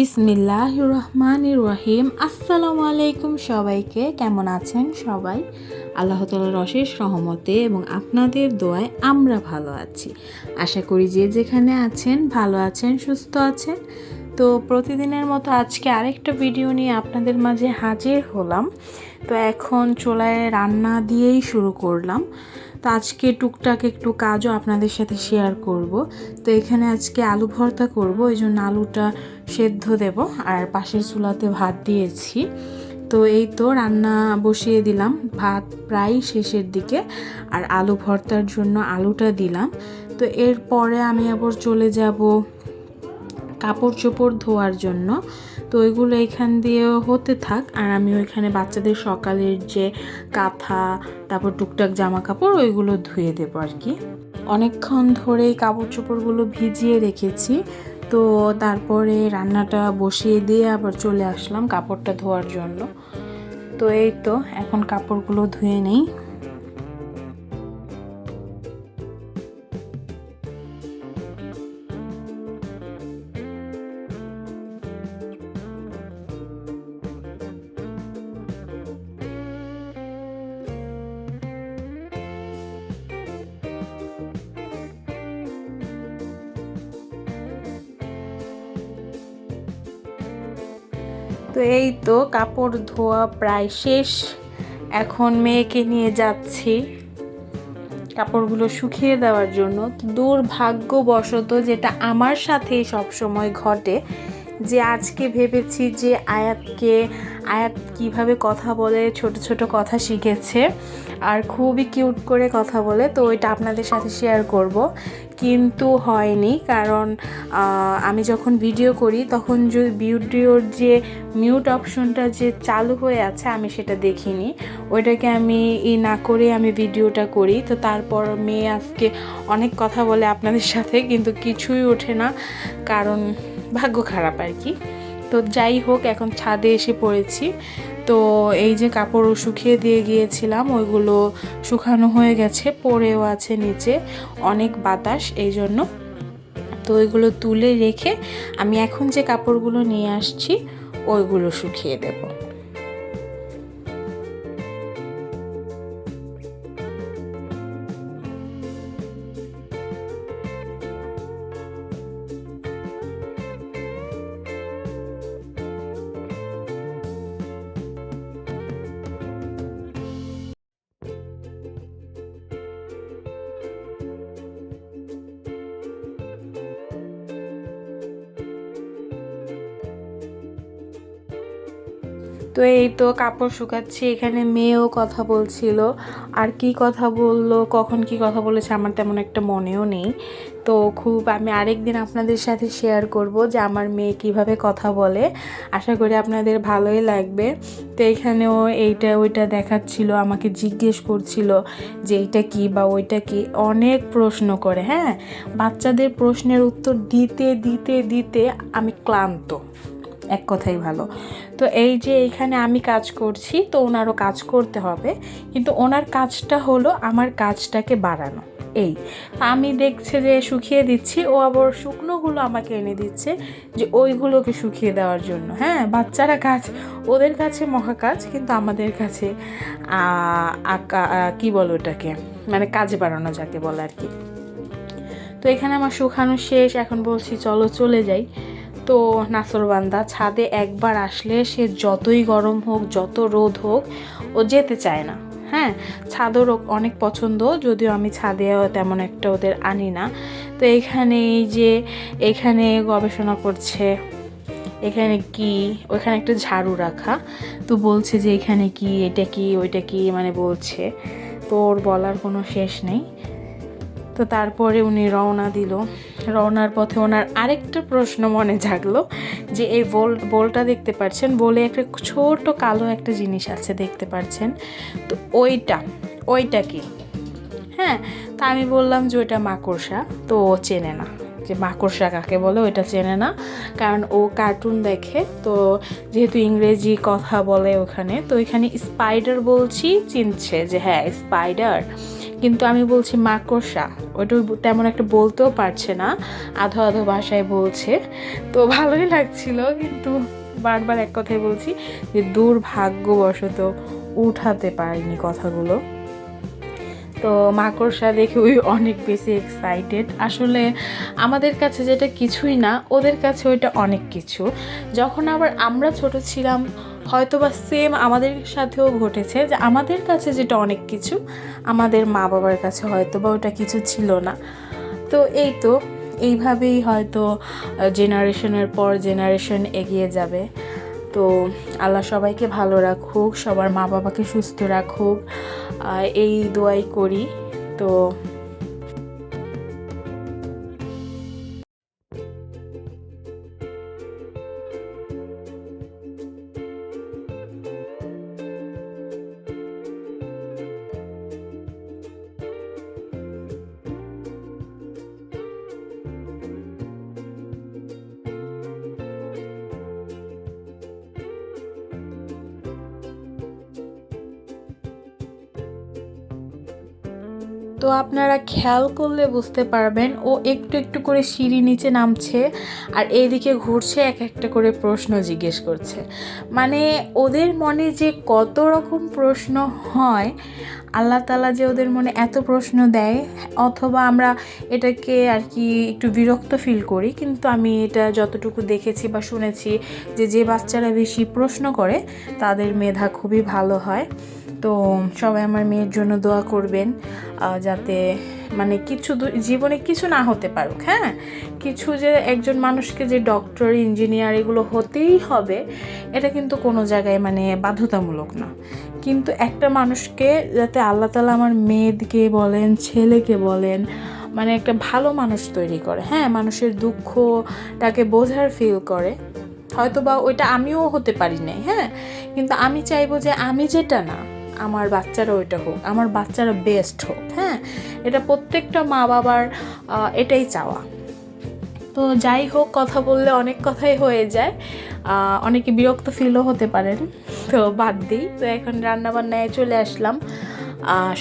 বিসমিল্লাহ রহমান রহিম আসসালামু আলাইকুম সবাইকে, কেমন আছেন সবাই? আল্লাহ তালার অশেষ রহমতে এবং আপনাদের দোয়ায় আমরা ভালো আছি। আশা করি যে যেখানে আছেন ভালো আছেন, সুস্থ আছেন। তো প্রতিদিনের মতো আজকে আরেকটা ভিডিও নিয়ে আপনাদের মাঝে হাজির হলাম। তো এখন চুলায় রান্না দিয়েই শুরু করলাম। তো আজকে টুকটাক একটু কাজও আপনাদের সাথে শেয়ার করব। তো এখানে আজকে আলু ভর্তা করব এই জন্য আলুটা সেদ্ধ দেব আর পাশের চুলাতে ভাত দিয়েছি। তো এই তো রান্না বসিয়ে দিলাম। ভাত প্রায় শেষের দিকে আর আলু ভর্তার জন্য আলুটা দিলাম। তো এরপরে আমি আবার চলে যাব কাপড় চোপড় ধোয়ার জন্য। তো ওইগুলো এখান দিয়ে হতে থাক। আর আমি ওইখানে বাচ্চাদের সকালের যে কাঁথা, তারপর টুকটাক জামা কাপড় ওইগুলো ধুয়ে দেবো আর কি। অনেকক্ষণ ধরেই কাপড় চোপড়গুলো ভিজিয়ে রেখেছি। তো তারপরে রান্নাটা বসিয়ে দিয়ে আবার চলে আসলাম কাপড়টা ধোয়ার জন্য। তো এই তো, এখন কাপড়গুলো ধুয়ে নেই। তো এই তো কাপড় ধোয়া প্রায় শেষ। এখন মেয়েকে নিয়ে যাচ্ছি কাপড়গুলো শুকিয়ে দেওয়ার জন্য। দুর্ভাগ্যবশত যেটা আমার সাথেই সবসময় ঘটে, যে আজকে ভেবেছি যে আয়াতকে, আয়াত কীভাবে কথা বলে, ছোট ছোট কথা শিখেছে আর খুবই কিউট করে কথা বলে, তো ওইটা আপনাদের সাথে শেয়ার করব। কিন্তু হয়নি, কারণ আমি যখন ভিডিও করি, তখন যে ভিডিওর যে মিউট অপশনটা যে চালু হয়ে আছে, আমি সেটা দেখিনি। ওইটাকে আমি ই না করে আমি ভিডিওটা করি। তো তারপর মেয়ে আজকে অনেক কথা বলে আপনাদের সাথে, কিন্তু কিছুই ওঠে না, কারণ ভাগ্য খারাপ আর কি। তো যাই হোক, এখন ছাদে এসে পড়েছি। তো এই যে কাপড় শুকিয়ে দিয়ে গিয়েছিলাম, ওইগুলো শুকানো হয়ে গেছে পরেও আছে নিচে অনেক বাতাস, এই জন্য। তো ওইগুলো তুলে রেখে আমি এখন যে কাপড়গুলো নিয়ে আসছি, ওইগুলো শুকিয়ে দেবো। তো এই তো কাপড় শুকাচ্ছি, এখানে মেয়েও কথা বলছিল। আর কি কথা বলল, কখন কি কথা বলেছে আমার তেমন একটা মনেও নেই। তো খুব আমি আরেক দিন আপনাদের সাথে শেয়ার করব যে আমার মেয়ে কীভাবে কথা বলে। আশা করি আপনাদের ভালোই লাগবে। তো এখানেও এইটা ওইটা দেখাচ্ছিল, আমাকে জিজ্ঞেস করছিল যে এইটা কি বা ওইটা কি। অনেক প্রশ্ন করে হ্যাঁ? বাচ্চাদের প্রশ্নের উত্তর দিতে দিতে দিতে আমি ক্লান্ত। এক কথাই ভালো। তো এই যে এইখানে আমি কাজ করছি, তো ওনারও কাজ করতে হবে। কিন্তু ওনার কাজটা হলো আমার কাজটাকে বাড়ানো। এই, আমি দেখছে যে শুকিয়ে দিচ্ছি, ও আবার শুকনোগুলো আমাকে এনে দিচ্ছে যে ওইগুলোকে শুকিয়ে দেওয়ার জন্য। হ্যাঁ বাচ্চারা কাজ, ওদের কাছে মহা কাজ, কিন্তু আমাদের কাছে আঁকা কী বলো ওটাকে? মানে কাজে বাড়ানো যাকে বলে আর কি। তো এখানে আমার শুকানো শেষ, এখন বলছি চলো চলে যাই। তো নাসরবান্দা ছাদে একবার আসলে সে যতই গরম হোক, যত রোদ হোক, ও যেতে চায় না। হ্যাঁ ছাদও অনেক পছন্দ, যদিও আমি ছাদে তেমন একটা ওদের আনি না। তো এখানে এই যে, এখানে গবেষণা করছে, এখানে কি ওইখানে একটা ঝাড়ু রাখা। তো বলছে যে এখানে কি, এটা কি, ওইটা কি মানে বলছে। তো ওর বলার কোনো শেষ নেই। তো তারপরে উনি রওনা দিল। রওনার পথে ওনার আরেকটা প্রশ্ন মনে জাগলো যে এই বোল, বোলটা দেখতে পাচ্ছেন বলে একটা ছোট কালো একটা জিনিস আছে দেখতে পাচ্ছেন তো ওইটা ওইটা কি? হ্যাঁ তা আমি বললাম যে ওইটা মাকড়সা। তো ও চেনে না যে মাকড়সা কাকে বলে, ওইটা চেনে না। কারণ ও কার্টুন দেখে, তো যেহেতু ইংরেজি কথা বলে ওখানে, তো এখানে স্পাইডার বলছি, চিনছে যে হ্যাঁ স্পাইডার। কিন্তু আমি বলছি মাকড়সা। ওটা তেমন একটা বলতেও পারছে না। আধো আধো ভাষায় বলছে। তো ভালোই লাগছিল, কিন্তু বারবার এক কথাই বলছি যে দুর্ভাগ্যবশত উঠাতে পারিনি কথাগুলো। তো মাকড়সা দেখে ওই অনেক বেশি এক্সাইটেড আসলে আমাদের কাছে যেটা কিছুই না, ওদের কাছে ওইটা অনেক কিছু। যখন আবার আমরা ছোট ছিলাম হয়তো বা সেম আমাদের সাথেও ঘটেছে যে আমাদের কাছে যেটা অনেক কিছু, আমাদের মা বাবার কাছে হয়তো বা ওটা কিছু ছিল না। তো এই তো, এইভাবেই হয়তো জেনারেশনের পর জেনারেশন এগিয়ে যাবে। তো আল্লাহ সবাইকে ভালো রাখুক সবার মা বাবাকে সুস্থ রাখুক। এই দোয়াই করি। তো তো আপনারা খেয়াল করলে বুঝতে পারবেন, ও একটু একটু করে সিঁড়ি নিচে নামছে আর এইদিকে ঘুরছে, এক একটা করে প্রশ্ন জিজ্ঞেস করছে। মানে ওদের মনে যে কত রকম প্রশ্ন হয়, আল্লাহ তালা যে ওদের মনে এত প্রশ্ন দেয়, অথবা আমরা এটাকে আর কি একটু বিরক্ত ফিল করি, কিন্তু আমি এটা যতটুকু দেখেছি বা শুনেছি যে যে বাচ্চারা বেশি প্রশ্ন করে, তাদের মেধা খুবই ভালো হয়। তো সবাই আমার মেয়ের জন্য দোয়া করবেন যাতে মানে কিছু জীবনে কিছু না হতে পারুক হ্যাঁ? কিছু যে একজন মানুষকে যে ডক্টর ইঞ্জিনিয়ার এগুলো হতেই হবে, এটা কিন্তু কোনো জায়গায় মানে বাধ্যতামূলক না। কিন্তু একটা মানুষকে যাতে আল্লাহ তালা আমার মেয়েকে বলেন, ছেলেকে বলেন মানে একটা ভালো মানুষ তৈরি করে হ্যাঁ? মানুষের দুঃখটাকে বোঝার ফিল করে। হয়তো বা ওইটা আমিও হতে পারি নাই হ্যাঁ? কিন্তু আমি চাইব যে আমি যেটা না আমার বাচ্চারা ওইটা হোক, আমার বাচ্চারা বেস্ট হোক হ্যাঁ? এটা প্রত্যেকটা মা বাবার এটাই চাওয়া। তো যাই হোক, কথা বললে অনেক কথাই হয়ে যায়। অনেকে বিরক্ত ফিলও হতে পারেন, তো বাদ দিই। তো এখন রান্নাবান্নায় চলে আসলাম।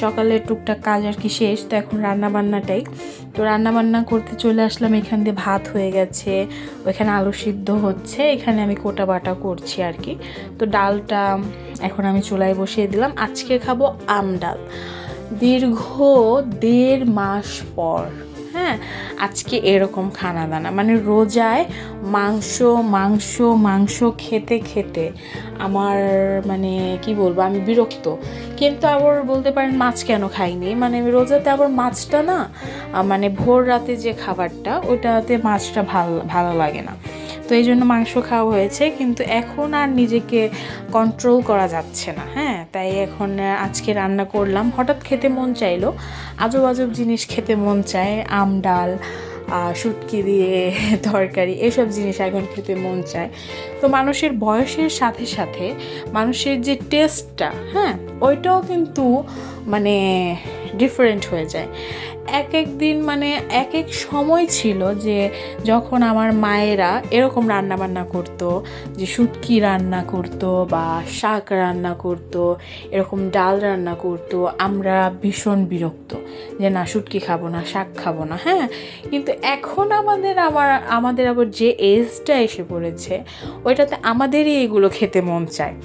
সকালে টুকটাক কাজ আর কি শেষ, তো এখন রান্না বান্নাটাই তো রান্না বান্না করতে চলে আসলাম, এখান দিয়ে ভাত হয়ে গেছে, ওইখানে আলু সিদ্ধ হচ্ছে, এখানে আমি কোটা বাটা করছি আর কি। তো ডালটা এখন আমি চুলায় বসিয়ে দিলাম, আজকে খাব আম ডাল। দীর্ঘ দেড় মাস পর। হ্যাঁ আজকে এরকম খানা দানা মানে রোজায় মাংস মাংস মাংস খেতে খেতে আমার মানে কি বলব, আমি বিরক্ত। কিন্তু আবার বলতে পারেন মাছ কেন খাইনি? মানে রোজাতে আবার মাছটা না মানে ভোর রাতে যে খাবারটা, ওটাতে মাছটা ভালো, ভালো লাগে না। তো এই জন্য মাংস খাওয়া হয়েছে, কিন্তু এখন আর নিজেকে কন্ট্রোল করা যাচ্ছে না হ্যাঁ? তাই এখন আজকে রান্না করলাম। হঠাৎ খেতে মন চাইলো, আজব আজব জিনিস খেতে মন চায়, আম ডাল শুটকি দিয়ে তরকারি, এসব জিনিস এখন খেতে মন চায়। তো মানুষের বয়সের সাথে সাথে মানুষের যে টেস্টটা হ্যাঁ? ওইটাও কিন্তু মানে ডিফারেন্ট হয়ে যায়। এক এক দিন মানে এক এক সময় ছিল যে যখন আমার মায়েরা এরকম রান্না বান্না করতো, যে শুটকি রান্না করতো বা শাক রান্না করতো, এরকম ডাল রান্না করতো, আমরা ভীষণ বিরক্ত যে না, শুটকি খাব না, শাক খাব না হ্যাঁ? কিন্তু এখন আমাদের আমার, আমাদের আবার যে এজটা এসে পড়েছে, ওইটাতে আমাদেরই এগুলো খেতে মন চায়।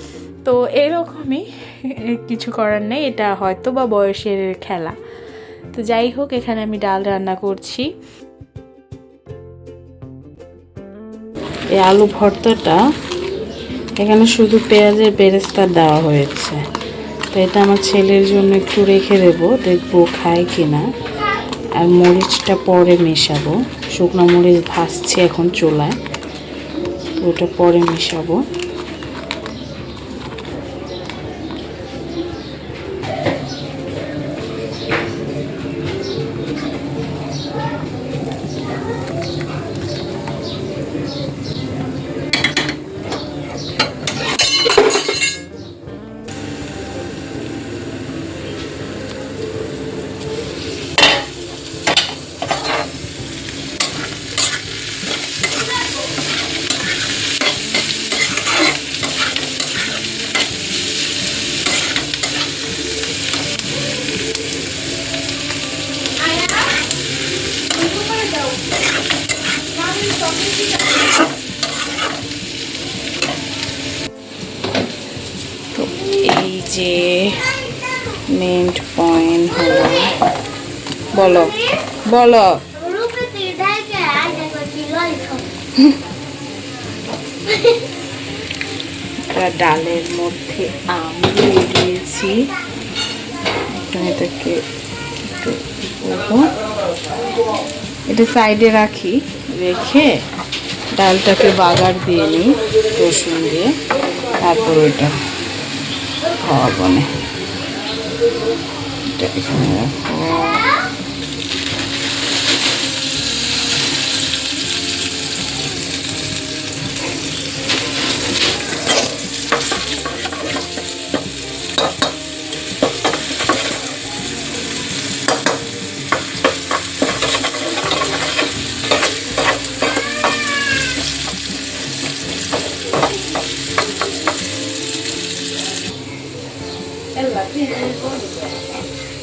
তো এরকমই কিছু করার নেই, এটা হয়তো বা বয়সের খেলা। তো যাই হোক, এখানে আমি ডাল রান্না করছি। এই আলু ভর্তাটা এখানে শুধু পেঁয়াজের বেরেস্তা দেওয়া হয়েছে। তো এটা আমার ছেলের জন্য একটু রেখে দেবো, দেখব খায় কিনা। আর মরিচটা পরে মেশাবো। শুকনো মরিচ ভাসছে এখন চোলায়। ওটা পরে মেশাবো। মেন্ট পয়েন্ট হলো, বলো বলো। ডালের মধ্যে আম দিয়ে দিয়েছি এটাকে করব এটা সাইডে রাখি, রেখে ডালটাকে বাগার দিয়ে নিই রসুন দিয়ে। তারপর ওইটা খাওয়াবো না Tidak, এটা এখানে রাখো আচ্ছা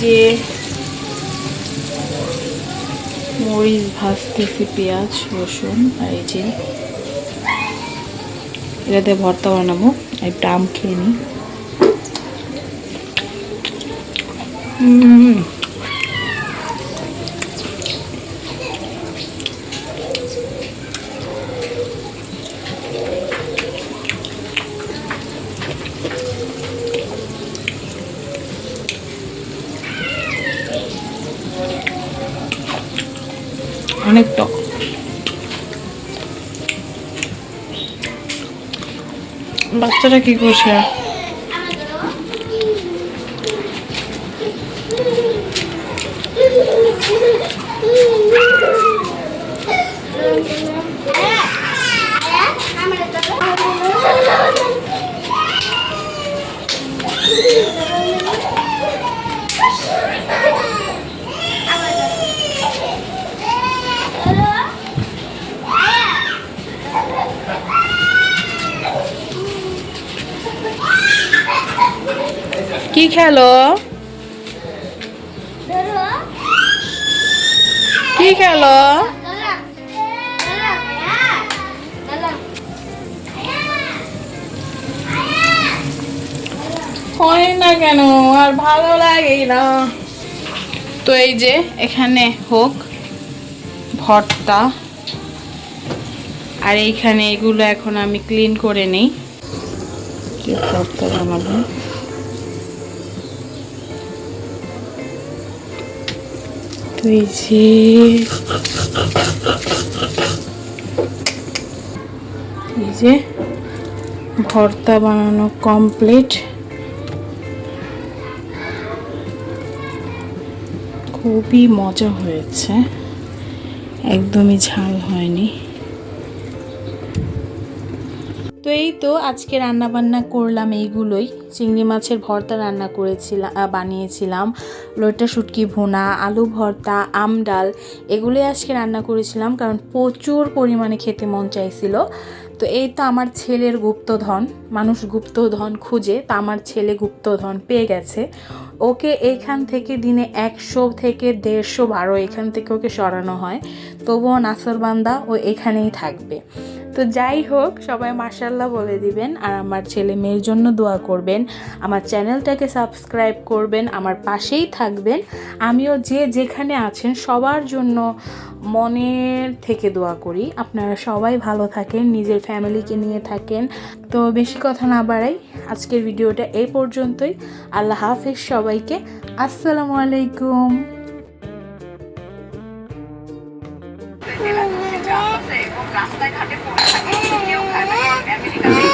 যে মরিচ ভাজতেছি পেঁয়াজ, রসুন আর এই যে এটাতে ভর্তা বানাবো একটু আম খেয়ে নিই। হুম। অনেক টক। বাচ্চারা কি করছে? খেলো কি খেলো? হয় না কেন, আর ভালো লাগে না। তো এই যে, এখানে হোক, ভর্তা। আর এইখানে এগুলো এখন আমি ক্লিন করে নিই। ভর্তা বানাবো? এই যে এই যে ভর্তা বানানো কমপ্লিট খুবই মজা হয়েছে। একদমই ঝাল হয়নি। তো এই তো আজকে রান্না বান্না করলাম এইগুলোই। চিংড়ি মাছের ভর্তা রান্না করেছিলাম বানিয়েছিলাম। লোটা শুটকি ভুনা, আলু ভর্তা, আম ডাল, এগুলোই আজকে রান্না করেছিলাম কারণ প্রচুর পরিমাণে খেতে মন চাইছিল। তো এই তো আমার ছেলের গুপ্তধন, মানুষ গুপ্তধন খুঁজে, তা আমার ছেলে গুপ্তধন পেয়ে গেছে। ওকে এইখান থেকে দিনে একশো থেকে দেড়শো বারো এখান থেকে ওকে সরানো হয়। তবুও নাসরবান্দা ও এখানেই থাকবে। তো যাই হোক, সবাই মার্শাল্লাহ বলে দিবেন আর আমার ছেলে মেয়ের জন্য দোয়া করবেন। আমার চ্যানেলটাকে সাবস্ক্রাইব করবেন, আমার পাশেই থাকবেন। আমিও যে যেখানে আছেন সবার জন্য মনের থেকে দোয়া করি। আপনারা সবাই ভালো থাকেন, নিজের ফ্যামিলিকে নিয়ে থাকেন। তো বেশি কথা না বাড়াই, আজকের ভিডিওটা এই পর্যন্তই। আল্লাহ হাফেজ সবাইকে। আসসালামু আলাইকুম। রাস্তায় Here we go.